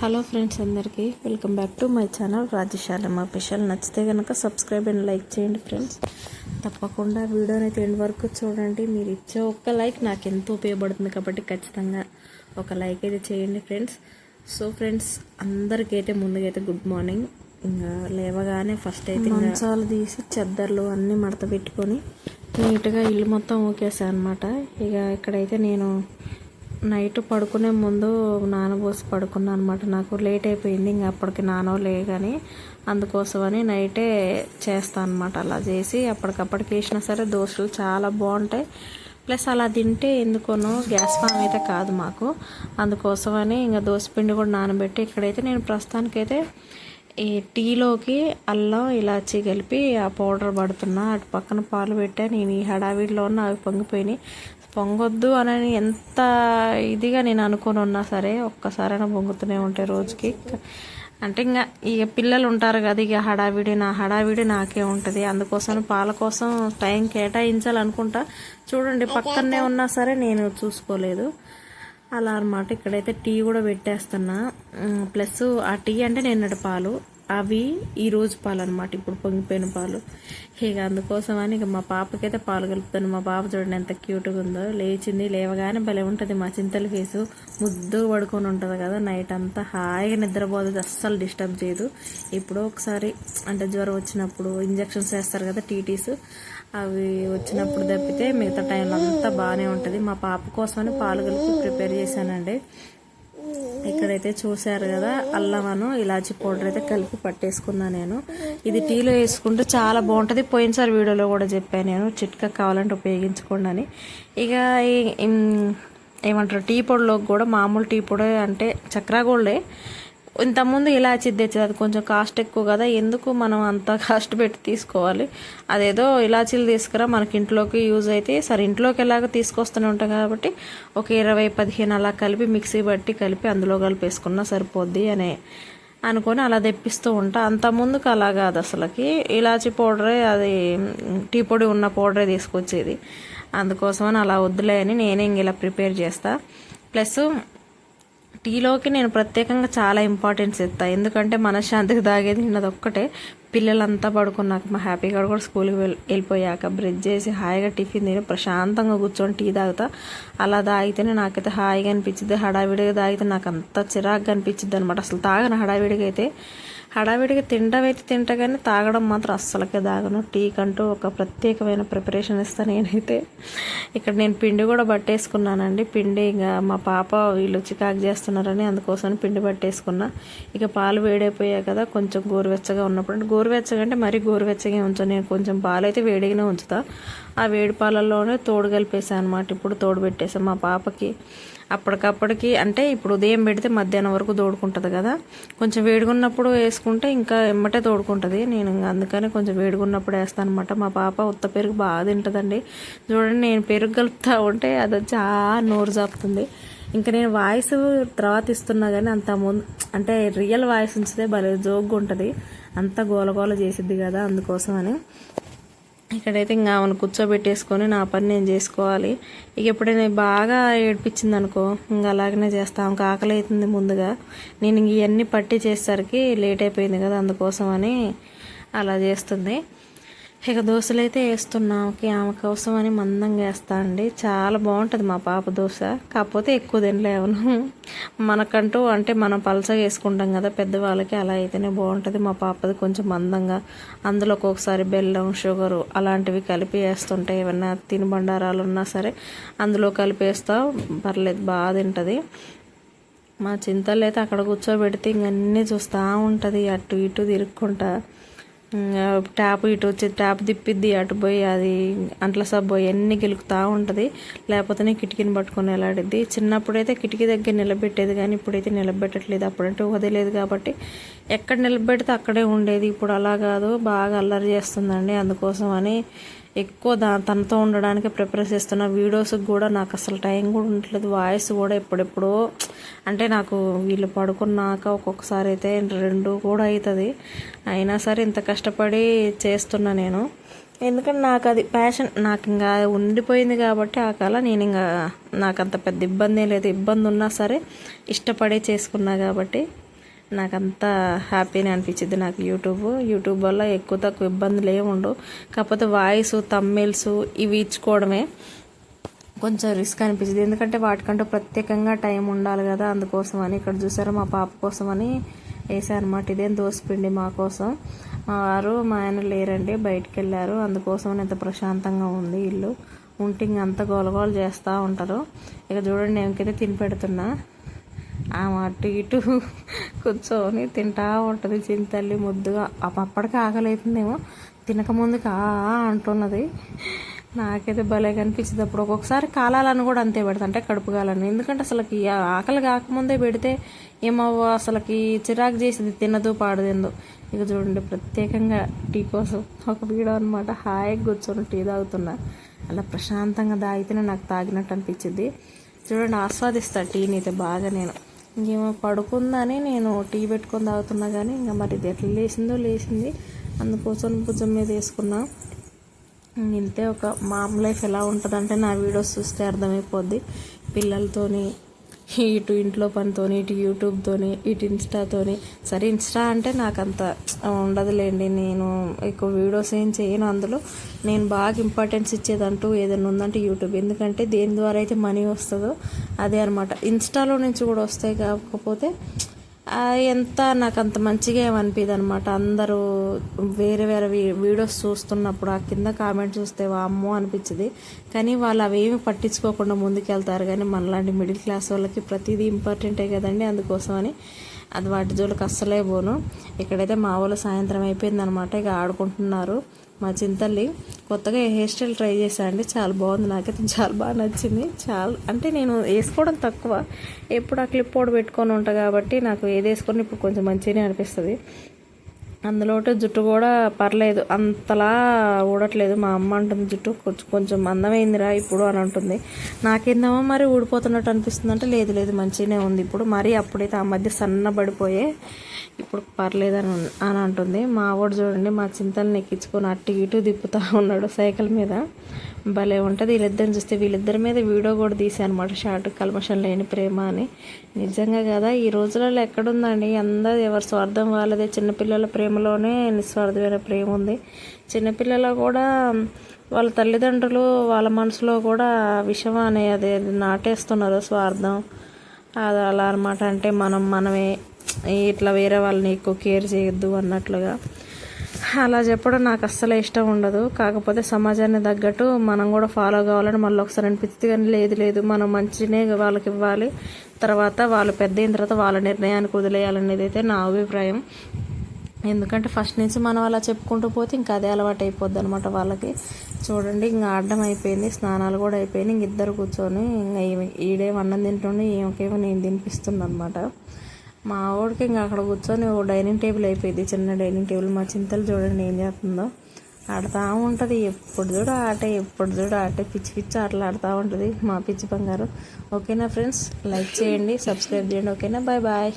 Hello friends అందరికీ welcome back to my channel Rajashalamma official నచ్చితే కనుక సబ్స్క్రైబ్ అండ్ లైక్ చేయండి ఫ్రెండ్స్. తప్పకుండా వీడియోని అయితే ఎండ్ వరకు చూడండి. మీరు ఇచ్చే ఒక్క లైక్ నాకు ఎంతో ఉపయోగపడుతుంది కాబట్టి ఖచ్చితంగా ఒక లైక్ అయితే చేయండి ఫ్రెండ్స్. సో ఫ్రెండ్స్ అందరికైతే ముందుగైతే గుడ్ మార్నింగ్. ఇంకా లేవగానే ఫస్ట్ అయితే మంచాలు తీసి చెద్దర్లు అన్నీ మడత పెట్టుకొని నీట్గా ఇల్లు మొత్తం ఊకేసాను అనమాట ఇక ఇక్కడైతే నేను నైట్ పడుకునే ముందు నానబోసి పడుకున్నాను అనమాట నాకు లేట్ అయిపోయింది ఇంకా అప్పటికి నానవలే కానీ అందుకోసమని నైటే చేస్తాను అనమాట అలా చేసి అప్పటికప్పటికి వేసినా సరే దోశలు చాలా బాగుంటాయి. ప్లస్ అలా తింటే ఎందుకోనో గ్యాస్ ఫామ్ అయితే కాదు మాకు. అందుకోసమని ఇంకా పిండి కూడా నానబెట్టి ఇక్కడైతే నేను ప్రస్తుతానికైతే ఈ టీలోకి అల్లం ఇలాచీ కలిపి ఆ పౌడర్ పడుతున్నా. అటు పక్కన పాలు పెట్టా. నేను ఈ హడావిడిలో ఉన్న అవి పొంగిపోయినాయి. పొంగొద్దు అని ఎంత ఇదిగా నేను అనుకుని ఉన్నా సరే ఒక్కసారైనా పొంగుతూనే ఉంటాయి రోజుకి. అంటే ఇంకా ఇక పిల్లలు ఉంటారు కదా ఇక హడావిడి నా హడావిడి నాకే ఉంటుంది. అందుకోసం పాల కోసం టైం కేటాయించాలనుకుంటా. చూడండి పక్కనే ఉన్నా సరే నేను చూసుకోలేదు. అలా అనమాట ఇక్కడైతే టీ కూడా పెట్టేస్తున్నా. ప్లస్ ఆ టీ అంటే నిన్నటి పాలు అవి ఈరోజు పాలు అనమాట ఇప్పుడు పొంగిపోయిన పాలు. ఇక అందుకోసం అని ఇక మా పాపకైతే పాలు కలుపుతాను. మా పాప చూడండి ఎంత క్యూట్గా ఉందో. లేచింది లేవగానే భలే ఉంటుంది మా చింతల ఫేసు. ముద్దు పడుకొని ఉంటుంది కదా నైట్ అంతా హాయిగా నిద్రపోతుంది అస్సలు డిస్టర్బ్ చేయదు. ఇప్పుడు ఒకసారి అంటే జ్వరం వచ్చినప్పుడు ఇంజక్షన్స్ వేస్తారు కదా టీటీస్. అవి వచ్చినప్పుడు తప్పితే మిగతా టైంలో అంతా బాగానే ఉంటుంది. మా పాప కోసమని పాలు కలిపి ప్రిపేర్ చేశానండి. ఇక్కడైతే చూశారు కదా అల్లమను ఇలాచి పౌడర్ అయితే కలిపి పట్టేసుకున్నా నేను. ఇది టీలో వేసుకుంటే చాలా బాగుంటుంది. పోయినసారి వీడియోలో కూడా చెప్పాను నేను చిట్కా కావాలంటే ఉపయోగించుకోండి అని. ఇక ఏమంటారు టీ పొడిలోకి కూడా మామూలు టీ పొడి అంటే చక్రా గోల్డే ఇంతకుముందు ఇలాచి తెచ్చేది అది కొంచెం కాస్ట్ ఎక్కువ కదా ఎందుకు మనం అంత కాస్ట్ పెట్టి తీసుకోవాలి? అదేదో ఇలాచీలు తీసుకురా మనకి ఇంట్లోకి యూజ్ అయితే సరే ఇంట్లోకి ఎలాగ తీసుకొస్తూనే ఉంటాం కాబట్టి ఒక ఇరవై పదిహేను అలా కలిపి మిక్సీ బట్టి కలిపి అందులో కలిపేసుకున్నా సరిపోద్ది అనే అనుకొని అలా తెప్పిస్తూ ఉంటా. అంత ముందుకు అలా కాదు అసలుకి. ఇలాచి పౌడరే అది టీ పొడి ఉన్న పౌడరే తీసుకొచ్చేది. అందుకోసమని అలా వద్దులే అని నేనే ఇంక ఇలా ప్రిపేర్ చేస్తా. ప్లస్ టీలోకి నేను ప్రత్యేకంగా చాలా ఇంపార్టెన్స్ ఇస్తాను ఎందుకంటే మనశ్శాంతికి తాగేది తిన్నది ఒక్కటే. పిల్లలంతా పడుకున్నాక మా హ్యాపీగా కూడా స్కూల్కి వెళ్ళి వెళ్ళిపోయాక బ్రెడ్ చేసి హాయిగా టిఫిన్ తిని ప్రశాంతంగా కూర్చొని టీ తాగుతా. అలా తాగితేనే నాకైతే హాయిగా అనిపించింది హడావిడిగా తాగితే నాకు అంత చిరాగ్గా అనిపించింది అనమాట అసలు తాగను హడావిడిగా అయితే. హడావిడిగా తింటం అయితే తింటా కానీ తాగడం మాత్రం అస్సలకే తాగను. టీ కంటూ ఒక ప్రత్యేకమైన ప్రిపరేషన్ ఇస్తాను నేనైతే. ఇక్కడ నేను పిండి కూడా పట్టేసుకున్నానండి పిండి ఇంకా మా పాప వీళ్ళు చికాకు చేస్తున్నారని అందుకోసం పిండి పట్టేసుకున్నా ఇక పాలు వేడైపోయాయి కదా కొంచెం గోరువెచ్చగా ఉన్నప్పుడు. అంటే గోరువెచ్చగా అంటే మరీ గోరువెచ్చగా ఉంచాను. నేను కొంచెం పాలు అయితే వేడిగానే ఉంచుతా. ఆ వేడి పాలల్లోనే తోడు కలిపేసాను అనమాట ఇప్పుడు తోడు పెట్టేసాను మా పాపకి. అప్పటికప్పటికి అంటే ఇప్పుడు ఉదయం పెడితే మధ్యాహ్నం వరకు తోడుకుంటుంది కదా. కొంచెం వేడుకున్నప్పుడు వేసుకుంటే ఇంకా ఎమ్మటే తోడుకుంటుంది. నేను అందుకని కొంచెం వేడుకున్నప్పుడు వేస్తాను అనమాట మా పాప ఉత్త పెరుగు బాగా తింటుందండి. చూడండి నేను పెరుగు కలుపుతా ఉంటే అది చాలా నోరు జాపుతుంది. ఇంకా నేను వాయిస్ తర్వాత ఇస్తున్నా కానీ అంత ముందు అంటే రియల్ వాయిస్ ఉంచితే భలే జోగ్గా ఉంటుంది అంత గోలగోల చేసిద్ది కదా అందుకోసం అని ఇక్కడైతే ఇంకా ఆమెను కూర్చోబెట్టేసుకొని నా పని నేను చేసుకోవాలి. ఇక ఎప్పుడైనా బాగా ఏడిపించింది అనుకో ఇంకా అలాగనే చేస్తాం. ఆమెకు ఆకలి అవుతుంది ముందుగా. నేను ఇంక ఇవన్నీ పట్టి చేసేసరికి లేట్ అయిపోయింది కదా అందుకోసం అని అలా చేస్తుంది. ఇక దోశలు అయితే వేస్తున్నాం ఆమె కోసం అని మందంగా వేస్తా అండి. చాలా బాగుంటుంది మా పాప దోశ. కాకపోతే ఎక్కువ తినలేవను మనకంటూ అంటే మనం పలసగా వేసుకుంటాం కదా పెద్దవాళ్ళకి అలా అయితేనే బాగుంటుంది. మా పాపది కొంచెం మందంగా అందులో ఒక్కొక్కసారి బెల్లం షుగరు అలాంటివి కలిపి వేస్తుంటే ఏమన్నా తినుబండారాలు ఉన్నా సరే అందులో కలిపేస్తా పర్లేదు బాగా తింటుంది. మా చింతలు అయితే అక్కడ కూర్చోబెడితే ఇంకన్నీ చూస్తూ ఉంటుంది అటు ఇటు తిరుక్కుంటా. ట్యాప్ ఇటు వచ్చి ట్యాప్ తిప్పిద్ది అటు పోయి అది అంట్ల సబ్బు అన్నీ గెలుకుతూ ఉంటుంది. లేకపోతేనే కిటికీని పట్టుకొని వెళ్ళాడిద్ది చిన్నప్పుడైతే కిటికీ దగ్గర నిలబెట్టేది కానీ ఇప్పుడైతే నిలబెట్టట్లేదు. అప్పుడంటే వదిలేదు కాబట్టి ఎక్కడ నిలబెడితే అక్కడే ఉండేది. ఇప్పుడు అలా కాదు. బాగా అల్లరి చేస్తుందండి అందుకోసం అని ఎక్కువ దా తనతో ఉండడానికి ప్రిపేర్ చేస్తున్న వీడియోస్కి కూడా నాకు అసలు టైం కూడా ఉండట్లేదు. వాయిస్ కూడా ఎప్పుడెప్పుడో అంటే నాకు వీళ్ళు పడుకున్నాక ఒక్కొక్కసారి అయితే రెండు కూడా అవుతుంది అయినా సరే ఇంత కష్టపడి చేస్తున్నా నేను. ఎందుకంటే నాకు అది ప్యాషన్ నాకు ఇంకా ఉండిపోయింది కాబట్టి ఆ కళ నేను ఇంకా నాకు అంత పెద్ద ఇబ్బంది లేదు. ఇబ్బంది ఉన్నా సరే ఇష్టపడి చేసుకున్నా కాబట్టి నాకు అంత హ్యాపీనే అనిపించింది నాకు యూట్యూబ్ యూట్యూబ్ వల్ల ఎక్కువ తక్కువ ఇబ్బందులు ఏమి ఉండవు. కాకపోతే వాయిస్ తమ్మిల్స్ ఇవి ఇచ్చుకోవడమే కొంచెం రిస్క్ అనిపించింది ఎందుకంటే వాటికంటూ ప్రత్యేకంగా టైం ఉండాలి కదా అందుకోసం అని ఇక్కడ చూసారా మా పాప కోసం అని వేసాను అనమాట ఇదేం దోసిపిండి మా కోసం. మా వారు మా ఆయన లేరండి బయటికి వెళ్ళారు అందుకోసం అని ఎంత ప్రశాంతంగా ఉంది ఇల్లు. ఉంటే ఇంక అంత చేస్తూ ఉంటారు. ఇక చూడండి నేను తిని పెడుతున్నా ఆమె అటు ఇటు కూర్చొని తింటా ఉంటుంది చింతల్లి ముద్దుగా. అప్పటికి ఆకలి అవుతుందేమో తినకముందుకు ఆ ఆ అంటున్నది. నాకైతే భలే కనిపించింది. అప్పుడు ఒక్కొక్కసారి కాలాలను కూడా అంతే పెడతా అంటే కడుపు కాలని ఎందుకంటే అసలుకి ఆకలి కాకముందే పెడితే ఏమవ్వ అసలుకి చిరాకు చేసింది తినదు పాడదేందో. ఇక చూడండి ప్రత్యేకంగా టీ కోసం ఒక వీడియో అనమాట హాయిగా కూర్చొని టీ తాగుతున్నా. అలా ప్రశాంతంగా తాగితేనే నాకు తాగినట్టు అనిపించింది. చూడండి ఆస్వాదిస్తా టీని అయితే బాగా నేను. ఇంకేమో పడుకుందని నేను టీ పెట్టుకొని తాగుతున్నా కానీ ఇంకా మరి ఇది ఎట్లా లేచిందో లేచింది అందుకోసం భుజం మీద వేసుకున్నా. ఇంతే ఒక మామ్ లైఫ్ ఎలా ఉంటుందంటే నా వీడియోస్ చూస్తే అర్థమైపోద్ది. పిల్లలతోని ఇటు ఇంట్లో పనితోని ఇటు యూట్యూబ్తోని ఇటు ఇన్స్టాతోని సరే ఇన్స్టా అంటే నాకు అంత ఉండదులేండి. నేను ఎక్కువ వీడియోస్ ఏం చేయను అందులో. నేను బాగా ఇంపార్టెన్స్ ఇచ్చేదంటూ ఏదైనా ఉందంటే యూట్యూబ్ ఎందుకంటే దేని ద్వారా అయితే మనీ వస్తుందో అదే అనమాట ఇన్స్టాలో నుంచి కూడా వస్తాయి కాకపోతే ఎంత నాకు అంత మంచిగా ఏమనిపించదు అనమాట అందరూ వేరే వేరే వీడియోస్ చూస్తున్నప్పుడు ఆ కింద కామెంట్ చూస్తే అమ్మో అనిపించింది కానీ వాళ్ళు అవేమి పట్టించుకోకుండా ముందుకెళ్తారు. కానీ మనలాంటి మిడిల్ క్లాస్ వాళ్ళకి ప్రతిదీ ఇంపార్టెంటే కదండి అందుకోసమని అది వాటి జోలికి అస్సలే పోను. ఇక్కడైతే మా వాళ్ళు సాయంత్రం అయిపోయిందనమాట ఇక ఆడుకుంటున్నారు. మా చింతల్లి కొత్తగా హెయిర్ స్టైల్ ట్రై చేశాను అండి. చాలా బాగుంది. నాకైతే చాలా బాగా నచ్చింది. చాలా అంటే నేను వేసుకోవడం తక్కువ. ఎప్పుడు ఆ క్లిప్ పౌడర్ పెట్టుకొని ఉంటా కాబట్టి నాకు ఏది వేసుకొని ఇప్పుడు కొంచెం మంచిగానే అనిపిస్తుంది. అందులో జుట్టు కూడా పర్లేదు. అంతలా ఊడట్లేదు. మా అమ్మ అంటుంది జుట్టు కొంచెం కొంచెం అందమైందిరా ఇప్పుడు అని అంటుంది. నాకేందేమో మరి ఊడిపోతున్నట్టు అనిపిస్తుంది అంటే లేదు లేదు మంచిగానే ఉంది ఇప్పుడు. మరి అప్పుడైతే ఆ మధ్య సన్నబడిపోయే ఇప్పుడు పర్లేదు అని అని అంటుంది. మా వాడు చూడండి మా చింతల్ని ఎక్కించుకొని అటు ఇటు తిప్పుతూ ఉన్నాడు సైకిల్ మీద. భలే ఉంటుంది. వీళ్ళిద్దరిని చూస్తే వీళ్ళిద్దరి మీద వీడియో కూడా తీసా అనమాట షార్ట్ కల్మషం లేని ప్రేమ అని. నిజంగా కదా ఈ రోజులలో ఎక్కడుందండి? అందరు ఎవరి స్వార్థం వాళ్ళదే. చిన్నపిల్లల ప్రేమలోనే నిస్వార్థమైన ప్రేమ ఉంది. చిన్నపిల్లలు కూడా వాళ్ళ తల్లిదండ్రులు వాళ్ళ మనసులో కూడా విషం అనే అది నాటేస్తున్నారు. స్వార్థం. అది అలా అనమాట అంటే మనం మనమే ఇట్లా వేరే వాళ్ళని ఎక్కువ కేర్ చేయొద్దు అన్నట్లుగా. అలా చెప్పడం నాకు అస్సలు ఇష్టం ఉండదు. కాకపోతే సమాజాన్ని తగ్గట్టు మనం కూడా ఫాలో కావాలని మళ్ళీ ఒకసారి అనిపిస్తుంది కానీ లేదు లేదు. మనం మంచినే వాళ్ళకి ఇవ్వాలి. తర్వాత వాళ్ళు పెద్ద అయిన తర్వాత వాళ్ళ నిర్ణయానికి వదిలేయాలనేది అయితే నా అభిప్రాయం. ఎందుకంటే ఫస్ట్ నుంచి మనం అలా చెప్పుకుంటూ పోతే ఇంకా అదే అలవాటు అయిపోద్ది అనమాట వాళ్ళకి. చూడండి ఇంకా ఆడడం అయిపోయింది స్నానాలు కూడా అయిపోయింది ఇంక ఇద్దరు కూర్చొని ఇంకా ఈడే అన్నం తింటుండే ఏమకేమో నేను తినిపిస్తుంది అనమాట మా వాడికి ఇంకా అక్కడ కూర్చొని ఓ డైనింగ్ టేబుల్ అయిపోయింది. చిన్న డైనింగ్ టేబుల్. మా చింతలు చూడండి ఏం చేస్తుందో. ఆడుతూ ఉంటుంది. ఎప్పుడు చూడు ఆట ఎప్పుడు చూడు ఆట. పిచ్చి పిచ్చి ఆటలు ఆడుతూ ఉంటుంది మా పిచ్చి బంగారు. ఓకేనా ఫ్రెండ్స్? లైక్ చేయండి సబ్స్క్రైబ్ చేయండి. ఓకేనా? Bye bye.